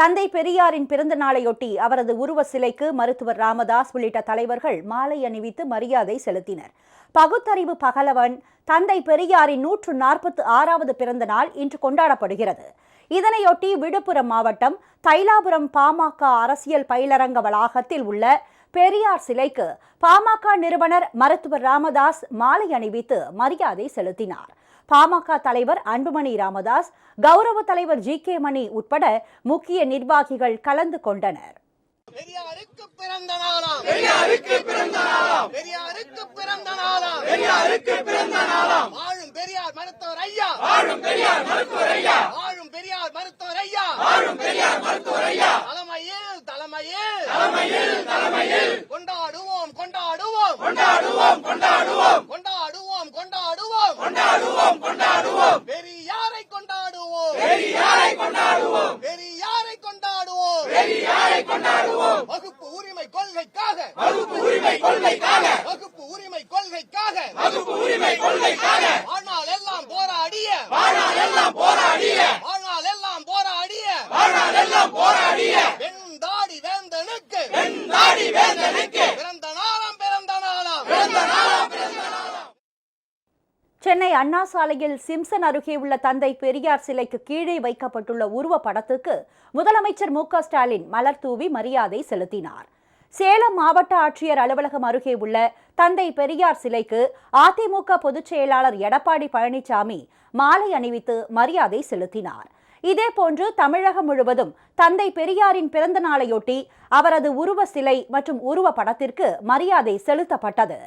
தந்தை பெரியாரின் பிறந்த நாளையொட்டி அவரது உருவ சிலைக்கு மருத்துவர் ராமதாஸ் உள்ளிட்ட தலைவர்கள் மாலை அணிவித்து மரியாதை செலுத்தினர். பகுத்தறிவு பகலவன் தந்தை பெரியாரின் நூற்று நாற்பத்து ஆறாவது பிறந்த நாள் இன்று கொண்டாடப்படுகிறது. இதனையொட்டி விழுப்புரம் மாவட்டம் தைலாபுரம் பாமக அரசியல் பயிலரங்க வளாகத்தில் உள்ள பெரியார் சிலைக்கு பாமக நிறுவனர் மருத்துவர் ராமதாஸ் மாலை அணிவித்து மரியாதை செலுத்தினார். பாமக தலைவர் அன்புமணி ராமதாஸ் கௌரவ தலைவர் ஜி கே மணி உட்பட முக்கிய நிர்வாகிகள் கலந்து கொண்டனர். பெரியாருக்கு பிறந்த நாளாம். பெரியாருக்கு பிறந்த நாளாம். பெரியாருக்கு பிறந்த நாளாம். பெரியாருக்கு பிறந்த நாளாம். வாழும் பெரியார் மருத்துவர் ஐயா. வாழும் பெரியார் மருத்துவர் ஐயா. வாழும் பெரியார் மருத்துவர் ஐயா. வாழும் பெரியார் மருத்துவர் ஐயா. தலைமையில் தலைமையில். தலைமையில் தலைமையில். கொண்டாடுவோம் கொண்டாடுவோம். கொண்டாடுவோம் கொண்டாடுவோம் கொண்டாடுவோம் கொண்டாடுவோம் கொண்டாடுவோம் கொண்டாடுவோம் பெரியாரை கொண்டாடுவோம் பெரியாரை கொண்டாடுவோம். பெரியாரை கொண்டாடுவோம்? பெரியாரை கொண்டாடுவோம்? சென்னை அண்ணா சாலையில் சிம்சன் அருகே உள்ள தந்தை பெரியார் சிலைக்கு கீழே வைக்கப்பட்டுள்ள உருவ படத்துக்கு முதலமைச்சர் மு ஸ்டாலின் மலர் தூவி மரியாதை செலுத்தினார். சேலம் மாவட்ட ஆட்சியர் அலுவலகம் அருகே உள்ள தந்தை பெரியார் சிலைக்கு அதிமுக பொதுச் செயலாளர் எடப்பாடி பழனிசாமி மாலை அணிவித்து மரியாதை செலுத்தினார். இதேபோன்று தமிழகம் முழுவதும் தந்தை பெரியாரின் பிறந்த நாளையொட்டி அவரது உருவ சிலை மற்றும் உருவ படத்திற்கு மரியாதை செலுத்தப்பட்டது.